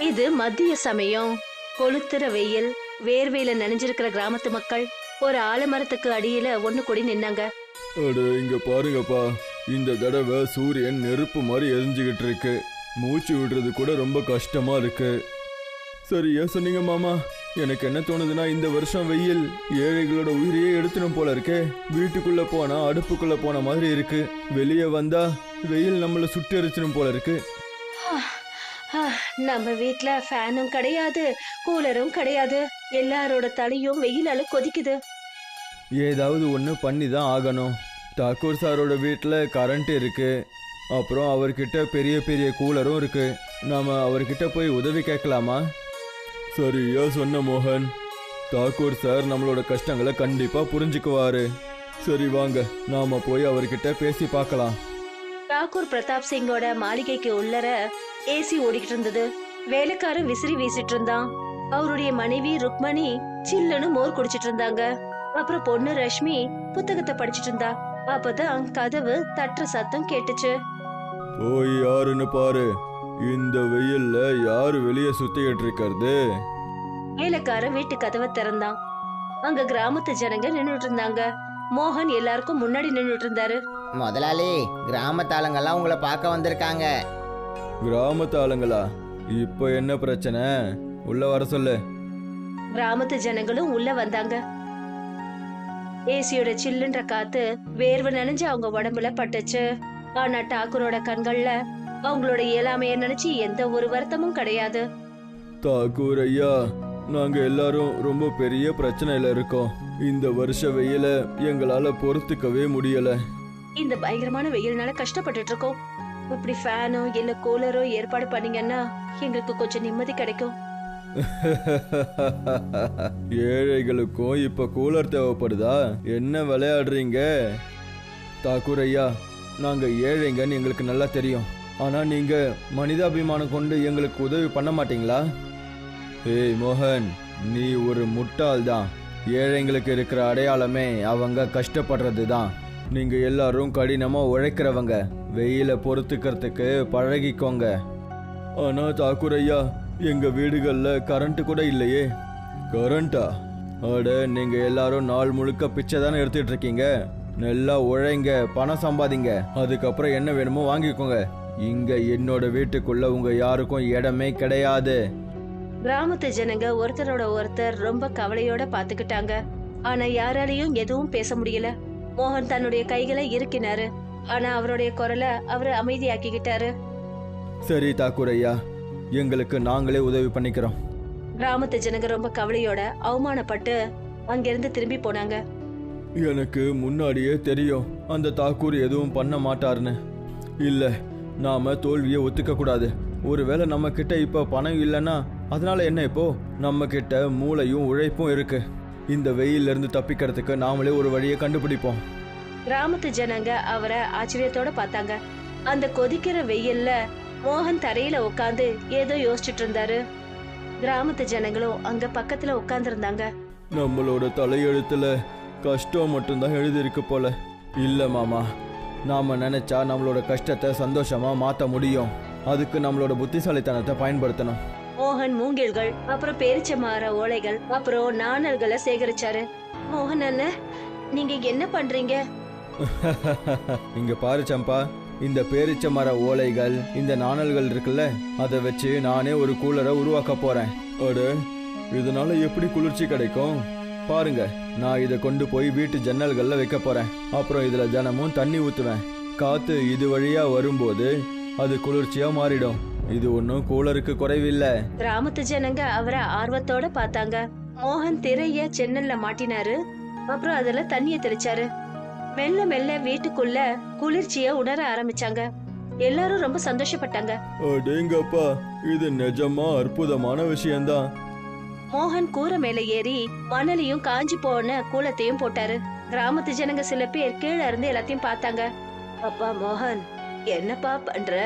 இது மதிய சமயம். கொளுத்துற வெயில் வேர்வையில நனைஞ்சிருக்கிற கிராமத்து மக்கள் ஒரு ஆலமரத்துக்கு அடியில ஒண்ணு கூடி நின்னாங்க. அட இங்க பாருங்கப்பா. இந்த தடவை சூரியன் நெருப்பு மாதிரி எரிஞ்சுக்கிட்டு இருக்கு. மூச்சு விடுறது கூட ரொம்ப கஷ்டமா இருக்கு. சரியா சொன்னீங்க மாமா. எனக்கு என்ன தோணுதுன்னா இந்த வருஷம் வெயில் ஏழைகளோட உயிரையே எடுத்துடும் போல இருக்கே. வீட்டுக்குள்ள போனா அடுப்புக்குள்ள போன மாதிரி இருக்கு. வெளியே வந்தா வெயில் நம்மள சுட்டெரிச்சிடும் போல இருக்கு. நம்ம வீட்ல ஃபேனும் கிடையாது கூலரும் கிடையாது. எல்லாரோட தலையும் வெயிலால கொதிக்குது. ஏதாவது ஒன்று பண்ணி தான் ஆகணும். தாக்கூர் சாரோட வீட்டில் கரண்ட் இருக்கு. அப்புறம் அவர்கிட்ட பெரிய பெரிய கூலரும் இருக்கு. நாம அவர்கிட்ட போய் உதவி கேட்கலாமா? சரியா சொன்ன மோகன். தாக்கூர் சார் நம்மளோட கஷ்டங்களை கண்டிப்பா புரிஞ்சுக்குவாரு. சரி வாங்க. நாம போய் அவர்கிட்ட பேசி பார்க்கலாம். தாக்கூர் பிரதாப் சிங்கோட மாளிகைக்கு உள்ளர ஏசி ஓடிக்கிட்டு இருந்தது வேலைக்காரன் விசிறி வீசிட்டு இருந்தான் அவருடைய மனைவி ருக்மணி சில்லுன்னு மோர் குடிச்சிட்டு இருந்தாங்க அப்புறம் பொண்ணு ரஷ்மி புத்தகத்தை படிச்சிட்டு இருந்தா அப்பதான் கதவு தட்டுற சத்தம் கேட்டுச்சு. போய் யாருன்னு பாரு. இந்த வெயில்ல யாரு வெளியே சுத்திக்கிட்டு இருக்கிறது வேலைக்காரன் வீட்டு கதவை திறந்தான். அங்க கிராமத்து ஜனங்க நின்னுட்டு இருந்தாங்க மோகன் எல்லாருக்கும் முன்னாடி நின்னுட்டு இருந்தாரு முதலாளி கிராமத்தாளுங்கெல்லாம் உங்களை பார்க்க வந்திருக்காங்க. கிராமத்து ஆளுங்களா இப்போ என்ன பிரச்சனை? உள்ள வர சொல்லு. கிராமத்து ஜனங்களும் உள்ள வந்தாங்க. ஏசியோட சில்லுன்ற காத்து வேர்வை நனைஞ்சு அவங்க உடம்புல பட்டுச்சு. ஆனா டாக்கூரோட கண்கள்ல அவங்களோட இயலாமைய நினைச்சு எந்த ஒரு வருத்தமும் கிடையாது. தாக்கூர் ஐயா நாங்க எல்லாரும் ரொம்ப பெரிய பிரச்சனையில இருக்கோம். இந்த வருஷ வெயில எங்களால பொறுத்துக்கவே முடியல. இந்த பயங்கரமான வெயில்னால கஷ்டப்பட்டுட்டு இருக்கோம். இப்படி ஃபேனோ இல்ல கூலரோ ஏற்பாடு பண்ணீங்கன்னா எங்களுக்கு கொஞ்சம் நிம்மதி கிடைக்கும். ஏழைகளுக்கும் இப்ப கூலர் தேவைப்படுதா? என்ன விளையாடுறீங்க? தாக்கூர் ஐயா நாங்க ஏழைங்கன்னு எங்களுக்கு நல்லா தெரியும். ஆனா நீங்க மனிதாபிமானம் கொண்டு எங்களுக்கு உதவி பண்ண மாட்டீங்களா? ஏய் மோகன் நீ ஒரு முட்டாள் தான் ஏழைங்களுக்கு இருக்கிற அடையாளமே அவங்க கஷ்டப்படுறது தான் நீங்க எல்லாரும் கடினமா உழைக்கிறவங்க. வெயில பொறுத்துக்கிறதுக்கு பழகிக்கோங்க. ஆனா தாக்கூர் ஐயா எங்க வீடுகள்ல கரண்ட் கூட இல்லையே. கரண்டா? அட நீங்க எல்லாரும் நாள் முழுக்க பிச்சை தானே எடுத்துட்டு இருக்கீங்க நல்லா உழைங்க பணம் சம்பாதிங்க. அதுக்கப்புறம் என்ன வேணுமோ வாங்கிக்கோங்க. இங்க என்னோட வீட்டுக்குள்ள உங்க யாருக்கும் இடமே கிடையாது. கிராமத்து ஜனங்க ஒருத்தரோட ஒருத்தர் ரொம்ப கவலையோட பாத்துக்கிட்டாங்க. ஆனா யாராலையும் எதுவும் பேச முடியல. மோகன் தன்னுடைய கைகளை இருக்கினாரு ஆனா அவருடைய குரலை அவரு அமைதியாக்கிக்கிட்டாரு. சரி தாக்கூர் ஐயா. எங்களுக்கு நாங்களே உதவி பண்ணிக்கிறோம். கிராமத்து ஜனங்க ரொம்ப கவலையோட அவமானப்பட்டு அங்கிருந்து திரும்பி போனாங்க. எனக்கு முன்னாடியே தெரியும் அந்த தாக்கூர் எதுவும் பண்ண மாட்டாருன்னு இல்ல நாம தோல்வியை ஒத்துக்க கூடாது. ஒருவேளை நம்ம கிட்ட இப்ப பணம் இல்லைன்னா அதனால என்ன இப்போ? நம்ம கிட்ட மூளையும் உழைப்பும் இருக்கு. இந்த வெயில்ல இருந்து தப்பிக்கிறதுக்கு நாமளே ஒரு வழியை கண்டுபிடிப்போம். கிராமத்து ஜனங்க அவரை ஆச்சரியத்தோட பார்த்தாங்க. அந்த கொதிக்கிற வெயில்ல மோகன் தரையில உட்காந்து ஏதோ யோசிச்சுட்டு இருந்தாரு. கிராமத்து ஜனங்களும் அங்க பக்கத்துல உட்கார்ந்து இருந்தாங்க. நம்மளோட தலையெழுத்துல கஷ்டம் மட்டும்தான் எழுதியிருக்கு போல. இல்ல மாமா நாம நினைச்சா நம்மளோட கஷ்டத்தை சந்தோஷமா மாத்த முடியும். அதுக்கு நம்மளோட புத்திசாலித்தனத்தை பயன்படுத்தணும். மோகன் மூங்கில்கள் அப்புறம் பேரிச்ச மர ஓலைகள் அப்புறம் நாணல்களை சேகரிச்சாரு. மோகன் அண்ணன் நீங்க என்ன பண்றீங்க? இங்க பாரு சம்பா இந்த பேரிச்ச மர ஓலைகள் இந்த நாணல்கள் இருக்குல்ல அதை வச்சு நானே ஒரு கூலரை உருவாக்க போறேன். அட இதனால எப்படி குளிர்ச்சி கிடைக்கும்? பாருங்க நான் இதை கொண்டு போய் வீட்டு ஜன்னல்கள்ல வைக்க போறேன். அப்புறம் இதுல தினமும் தண்ணி ஊத்துவேன். காத்து இது வழியா வரும்போது அது குளிர்ச்சியா மாறிடும். இது ஒன்றும் கூலருக்கு குறைவில்லை. கிராமத்து ஜனங்க அவரை ஆர்வத்தோட பார்த்தாங்க. மோகன் திரைய சென்னல்ல மாட்டினாரு. அப்புறம் அதுல தண்ணிய தெளிச்சாரு. மெல்ல மெல்ல வீட்டுக்குள்ள குளிர்ச்சிய உணர ஆரம்பிச்சாங்க. எல்லாரும் ரொம்ப சந்தோஷப்பட்டாங்க. அடேங்கப்பா இது நிஜமா அற்புதமான விஷயம்தான். மோகன் கூரை மேல ஏறி மணலையும் காஞ்சி போன கூலத்தையும் போட்டாரு. கிராமத்து ஜனங்க சில பேர் கீழே இருந்து எல்லாத்தையும் பார்த்தாங்க. அப்பா மோகன் என்னப்பா பண்ற?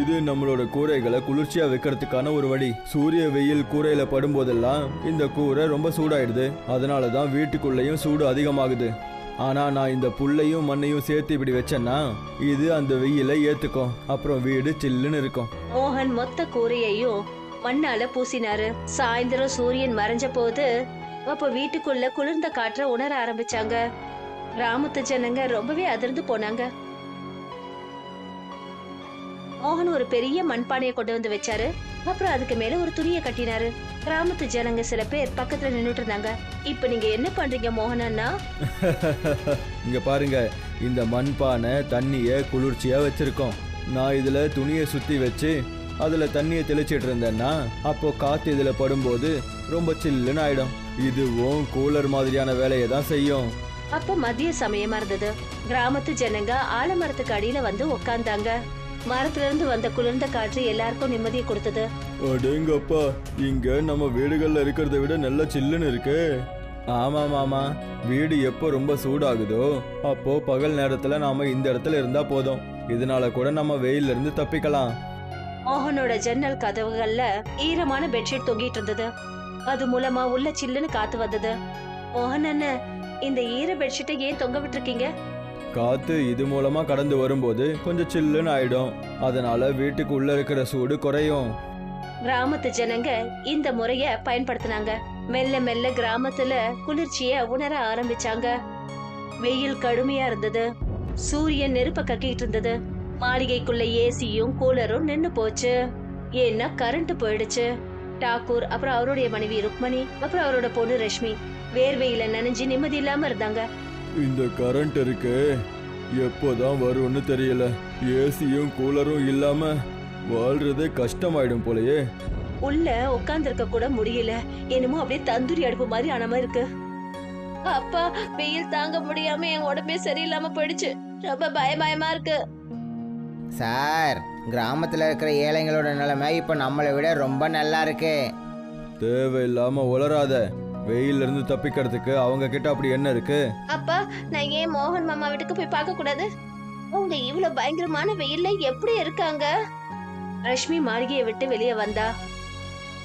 இது நம்மளோட கூரைகளை குளிர்ச்சியா வைக்கிறதுக்கான ஒரு வழி. சூரிய வெயில் கூரையில படும்போதெல்லாம் இந்த கூரை ரொம்ப சூடாயிடுது. அதனால தான் வீட்டுக்குள்ளேயும் சூடு அதிகமாகுது. ஆனா நான் இந்த புல்லையும் மண்ணையும் சேர்த்து இப்படி வச்சேன்னா இது அந்த வெயிலை ஏத்துக்கும். அப்புறம் வீடு சில்லுன்னு இருக்கும். மோகன் மொத்த கூரையையும் மண்ணால பூசினாரு. சாயந்தரம் சூரியன் மறைஞ்ச போது அப்ப வீட்டுக்குள்ள குளிர்ந்த காற்ற உணர ஆரம்பிச்சாங்க. கிராமத்து ஜனங்க ரொம்பவே அதிர்ந்து போனாங்க. மோகன் ஒரு பெரிய மண்பானையை கொண்டு வந்து வச்சாரு. அப்புறம் அதுக்கு மேல ஒரு துணியை கட்டினாரு. கிராமத்து ஜனங்க சில பேர் பக்கத்துல நின்னுட்டு இருந்தாங்க இப்ப நீங்க என்ன பண்றீங்க மோகன் அண்ணா? இங்க பாருங்க இந்த மண்பானை தண்ணியை குளிர்ச்சியா வச்சிருக்கோம். நான் இதுல துணியை சுத்தி வச்சு அதுல தண்ணியை தெளிச்சிட்டு இருந்தேன்னா அப்போ காத்து இதுல படும்போது ரொம்ப சில்லுன்னு ஆயிடும். இதுவும் கூலர் மாதிரியான வேலையை தான் செய்யும். அப்ப மதிய சமயமா இருந்தது. கிராமத்து ஜனங்க ஆலமரத்துக்கு அடியில வந்து உக்காந்தாங்க. மரத்துல இருந்து வந்த குளிர்ந்த காற்று எல்லாருக்கும் நிம்மதியை கொடுத்தது. அடேங்கப்பா இங்க நம்ம வீடுகள்ல இருக்கிறத விட நல்ல சில்லுன்னு இருக்கு. ஆமா மாமா வீடு எப்போ ரொம்ப சூடாகுதோ அப்போ பகல் நேரத்துல நாம இந்த இடத்துல இருந்தா போதும். இதனால கூட நம்ம வெயில்ல இருந்து தப்பிக்கலாம். மோகனோட ஜன்னல் கதவுகள்ல ஈரமான பெட்ஷீட் தொங்கிட்டு இருந்தது. அது மூலமா உள்ள சில்லுன்னு காத்து வந்தது. மோகன் அண்ணன் இந்த ஈர பெட்ஷீட்டை ஏன் தொங்க விட்டுருக்கீங்க? காத்து இது மூலமா கடந்து வரும்போது கொஞ்சம் சில்லுன்னு ஆயிடும். அதனால வீட்டுக்கு உள்ள இருக்கிற சூடு குறையும். கிராமத்து ஜனங்க இந்த முறைய பயன்படுத்தினாங்க. மெல்ல மெல்ல கிராமத்துல குளிர்ச்சிய உணர ஆரம்பிச்சாங்க. வெயில் கடுமையா இருந்தது. சூரியன் நெருப்ப கக்கிட்டு இருந்தது. மாளிகைக்குள்ள ஏசியும் கூலரும் நின்னு போச்சு. ஏன்னா கரண்ட் போயிடுச்சு. டாக்கூர் அப்புறம் அவருடைய மனைவி ருக்மணி அப்புறம் அவரோட பொண்ணு ரஷ்மி. வேர்வையில நனைஞ்சு நிம்மதி இல்லாம இருந்தாங்க. இந்த கரண்ட் இருக்கு. எப்போதான் வரும்னு தெரியல. ஏசியும் கூலரும் இல்லாம வாழ்றதே கஷ்டமாயிடும் போலயே. உள்ள உட்கார்ந்திருக்க கூட முடியல. என்னமோ அப்படியே தந்தூரி அடுப்பு மாதிரி ஆன மாதிரி இருக்கு. அப்பா வெயில் தாங்க முடியாம என் உடம்பே சரியில்லாம போயிடுச்சு. ரொம்ப பய பயமா இருக்கு. சார் கிராமத்தில் இருக்கிற ஏழைங்களோட நிலைமை இப்போ நம்மளை விட ரொம்ப நல்லா இருக்கு. தேவையில்லாம உளராத வெயில்ல இருந்து தப்பிக்கிறதுக்கு அவங்க கிட்ட அப்படி என்ன இருக்கு? அப்பா நான் ஏன் மோகன் மாமா வீட்டுக்கு போய் பார்க்க கூடாது? அவங்க இவ்வளவு பயங்கரமான வெயில்ல எப்படி இருக்காங்க? ரஷ்மி மாளிகையை விட்டு வெளியே வந்தா.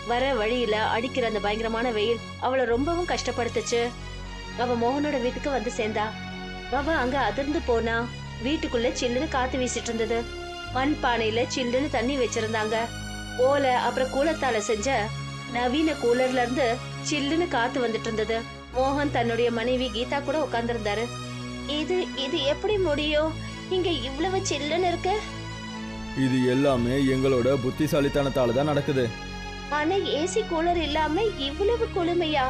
வர வழியில அடிக்கிற அந்த பயங்கரமான வெயில் அவளை ரொம்பவும் கஷ்டப்படுத்துச்சு. அவ மோகனோட வீட்டுக்கு வந்து சேர்ந்தா. அவ அங்க அதிர்ந்து போனா வீட்டுக்குள்ள சில்லுன்னு காத்து வீசிட்டு இருந்தது. மண் பானையில சில்லுன்னு தண்ணி வச்சிருந்தாங்க. ஓலை அப்புறம் கூலத்தால செஞ்ச நவீன கூலர்ல இருந்து சில்லுன்னு காத்து வந்துட்டு இருந்தது மோகன் தன்னுடைய மனைவி கீதா கூட உட்கார்ந்திருந்தாரு. இது இது எப்படி முடியும் இங்க இவ்வளவு சில்லுன்னு இருக்கு. இது எல்லாமே எங்களோட புத்திசாலித்தனத்தால தான் நடக்குது. ஆனா ஏசி கூலர் இல்லாம இவ்வளவு குளுமையா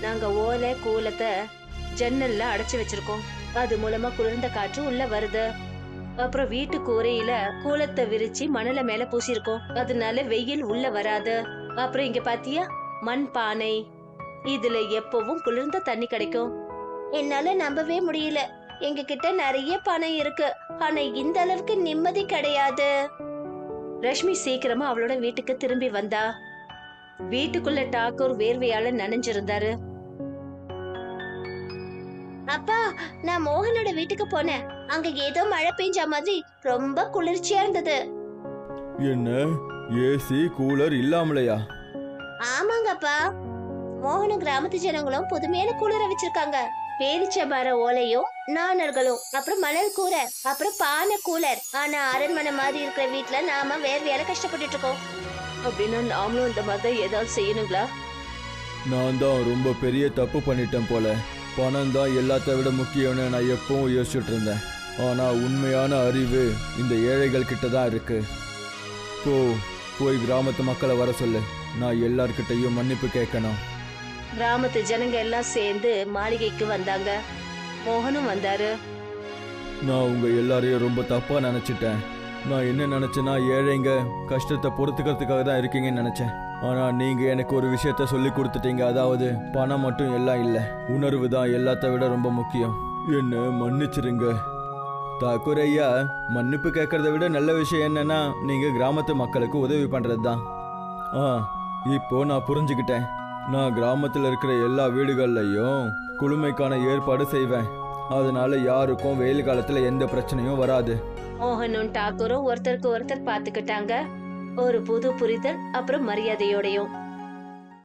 நாங்க ஓலை கூலத்தை ஜன்னல்ல அடைச்சு வச்சிருக்கோம். அது மூலமா குளிர்ந்த காற்று உள்ள வருது. அப்புறம் வீட்டு கூரையில கூலத்தை விரிச்சு மணல மேல பூசிருக்கோம் அதனால வெயில் உள்ள வராது. அப்புறம் இங்க பாத்தியா? மண் பானை இதுல எப்பவும் குளிர்ந்த தண்ணி கிடைக்கும். என்னால நம்பவே முடியல. எங்க கிட்ட நிறைய பணம் இருக்கு. ஆனா இந்த அளவுக்கு நிம்மதி கிடையாது. ரஷ்மி சீக்கிரமா அவளோட வீட்டுக்கு திரும்பி வந்தா. வீட்டுக்குள்ள டாக்கூர் வேர்வையால நனைஞ்சிருந்தாரு. அப்பா நான் மோகனோட வீட்டுக்கு போனேன். அங்க ஏதோ மழை பெஞ்ச மாதிரி ரொம்ப குளிர்ச்சியா இருந்தது. என்ன? ஏசி கூலர் இல்லாமலையா? ஆமாங்கப்பா. மோகனும் கிராமத்து ஜனங்களும் புதுமையான கூலரை வச்சிருக்காங்க பேரிச்ச மர ஓலையும் நாணர்களும் அப்புறம் மணல் கூரை அப்புறம் பானை கூலர் ஆனா அரண்மனை மாதிரி இருக்கிற வீட்ல நாம வேர்வையால கஷ்டப்பட்டுட்டு இருக்கோம். அப்படின்னா நாமளும் இந்த மாதிரி ஏதாவது செய்யணுங்களா? நான் தான் ரொம்ப பெரிய தப்பு பண்ணிட்டேன் போல. பணம் தான் எல்லாத்த விட முக்கியம்னு நான் எப்பவும் யோசிச்சுட்டு இருந்தேன். ஆனா உண்மையான அறிவு இந்த ஏழைகள் கிட்ட தான் இருக்கு. போ போய் கிராமத்து மக்களை வர சொல்லு. நான் எல்லார்கிட்டயும் மன்னிப்பு கேட்கணும். கிராமத்து ஜனங்க எல்லாம் சேர்ந்து மாளிகைக்கு வந்தாங்க. மோகனும் வந்தாரு. நான் உங்க எல்லாரையும் ரொம்ப தப்பா நினைச்சிட்டேன். நான் என்ன நினைச்சேன்னா ஏழைங்க கஷ்டத்தை பொறுத்துக்கிறதுக்காக தான் இருக்கீங்கன்னு நினைச்சேன். ஆனா நீங்க எனக்கு ஒரு விஷயத்த சொல்லி கொடுத்துட்டீங்க. அதாவது பணம் மட்டும் எல்லாம் இல்லை. உணர்வு தான் எல்லாத்த விட ரொம்ப முக்கியம். என்ன மன்னிச்சிருங்க. தாக்குரையா மன்னிப்பு கேட்கறத விட நல்ல விஷயம் என்னன்னா நீங்க கிராமத்து மக்களுக்கு உதவி பண்றது தான் ஆ இப்போ நான் புரிஞ்சுக்கிட்டேன். நான் கிராமத்தில் இருக்கிற எல்லா வீடுகள்லையும் குளுமைக்கான ஏற்பாடு செய்வேன். அதனால யாருக்கும் வெயில் காலத்துல எந்த பிரச்சனையும் வராது. மோகனும் டாக்கூரும் ஒருத்தருக்கு ஒருத்தர் பாத்துக்கிட்டாங்க. ஒரு புது புரிதல் அப்புறம் மரியாதையோடையும்.